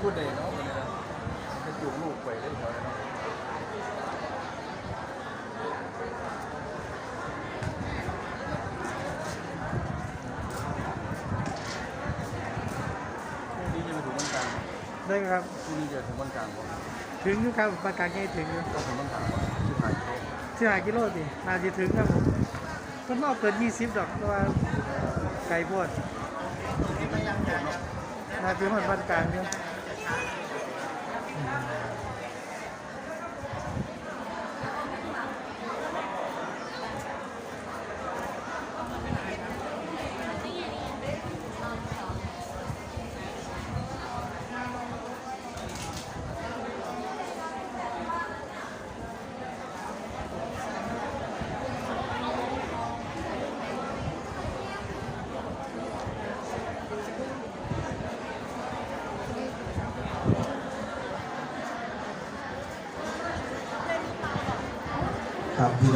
พูดเองเนาะจะจูงลูกไปได้เท่าไหร่เนาะพรุ่งนี้จะไปถึงวันกลางได้ครับ พรุ่งนี้จะถึงวันกลางบ่อนถึงอยู่ครับประกาศใหญ่ถึงอยู่ต้องถึงวันกลางบ่อนที่ถ่ายเขาที่หากิโลดิน่าจะถึงครับผมก็นอกเกิน20 ดอกเพราะว่าไกลโพด ที่ไม่ยังเนาะน่าจะมันบ้านกลางอยู่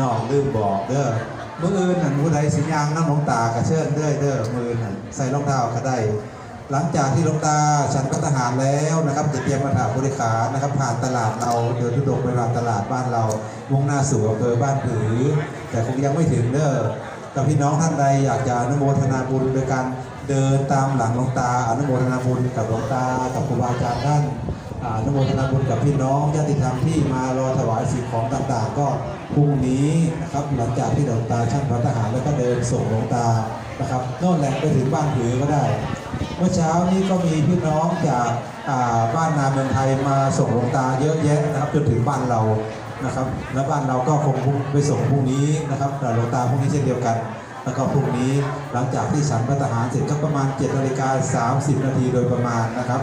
น้องลืมบอกเด้อเมื่ออื่นนั่นผู้ใดสิยางน้ำหลวงตากระเชิญเด้อเด้อมือนั่นใส่รองเท้าก็ได้ หลังจากที่หลวงตาฉันพัฒหารแล้วนะครับจะเตรียมมาถามบริการนะครับ ผ่านตลาดเราเดินทุดงไปผ่านตลาดบ้านเรามุ่งหน้าสู่อำเภอบ้านผือ แต่คงยังไม่ถึงเด้อกับพี่น้องท่านใดอยากจะอนุโมทนาบุญโดยการเดินตามหลังหลวงตาอนุโมทนาบุญกับหลวงตากับครูบาอาจารย์ท่าน อนุโมทนาบุญกับพี่น้องญาติธรรมที่มารอถวายสิ่งของต่างๆ ก็พรุ่งนี้นะครับหลังจากที่หลวงตาช่างพระทหารแล้วก็เดินส่งหลวงตานะครับโน่นแหละไปถึงบ้านผือก็ได้ เมื่อเช้านี้ก็มีพี่น้องจากบ้านนาเมืองไทยมาส่งหลวงตาเยอะแยะนะครับจนถึงบ้านเรานะครับและบ้านเราก็คงไปส่งพรุ่งนี้นะครับแต่หลวงตาพรุ่งนี้เช่นเดียวกัน แล้วก็พรุ่งนี้หลังจากที่ฉันพระทหารเสร็จก็ประมาณ7นาฬิกา30 นาทีโดยประมาณนะครับ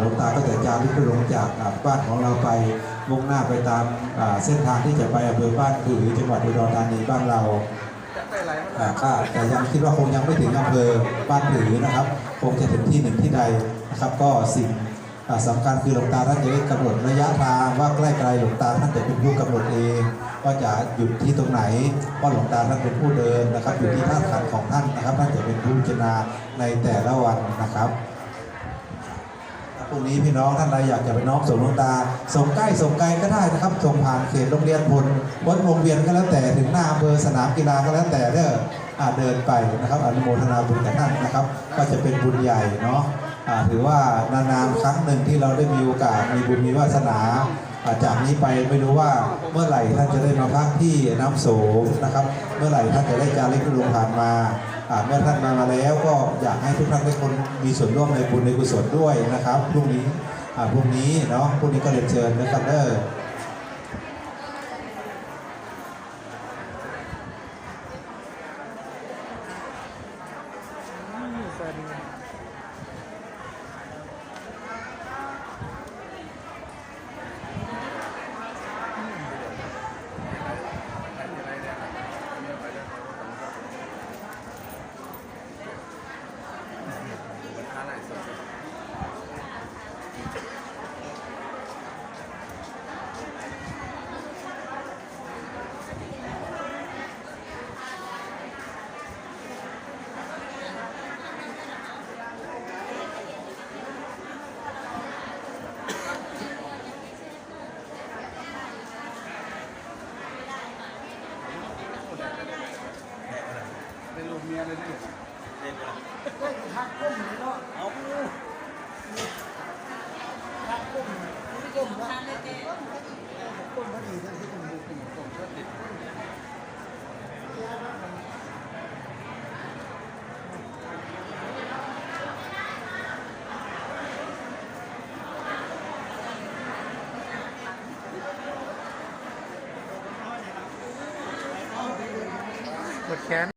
หลวงตาก็จะจาริกลงจากบ้านของเราไปมุ่งหน้าไปตามเส้นทางที่จะไปอำเภอบ้านผือจังหวัดอุดรธานีบ้านเราก็แต่ยังคิดว่าคงยังไม่ถึงอำเภอบ้านผือนะครับ คงจะถึงที่หนึ่งที่ใดนะครับ ก็สิ่งอ่าสำคัญคือหลวงตาท่านจะได้กำหนดระยะทางว่าใกล้ไกลหลวงตาท่านจะเป็นผู้กำหนดเองว่าจะหยุดที่ตรงไหนเพราะหลวงตาท่านเป็นผู้เดินนะครับ อยู่ที่ท่าขันของท่านนะครับท่านจะเป็นผู้พิจารณาในแต่ละวันนะครับ พรุ่งนี้พี่น้องท่านใดอยากจะไปน้อมส่งหลวงตา ส่งใกล้ส่งไกลก็ได้นะครับ ส่งผ่านเขตโรงเรียนพลวัดวงเวียนก็แล้วแต่ถึงหน้าอำเภอสนามกีฬาก็แล้วแต่เด้ออาเดินไปนะครับอนุโมทนาบุญกับท่านนะครับ ก็จะเป็นบุญใหญ่เนาะถือว่านานๆครั้งหนึ่งที่เราได้มีโอกาสมีบุญมีวาสนาจากนี้ไปไม่รู้ว่าเมื่อไหร่ท่านจะได้มาพักที่น้ำโสมนะครับ เมื่อไหร่ท่านจะได้จาริกทุงผ่านมา เมื่อท่านมาแล้วก็อยากให้ทุกท่านทุกคนมีส่วนร่วมในบุญในกุศลด้วยนะครับพรุ่งนี้อาพรุ่งนี้เนาะพรุ่งนี้ก็เรียนเชิญนะครับเด้ออ เป็นลูกเมียเลยนี่พักก้มเลยเนาะเอาพักก้มก้มนะก้มพอดีนะที่คุณดูผมผมก็ติดกดแขน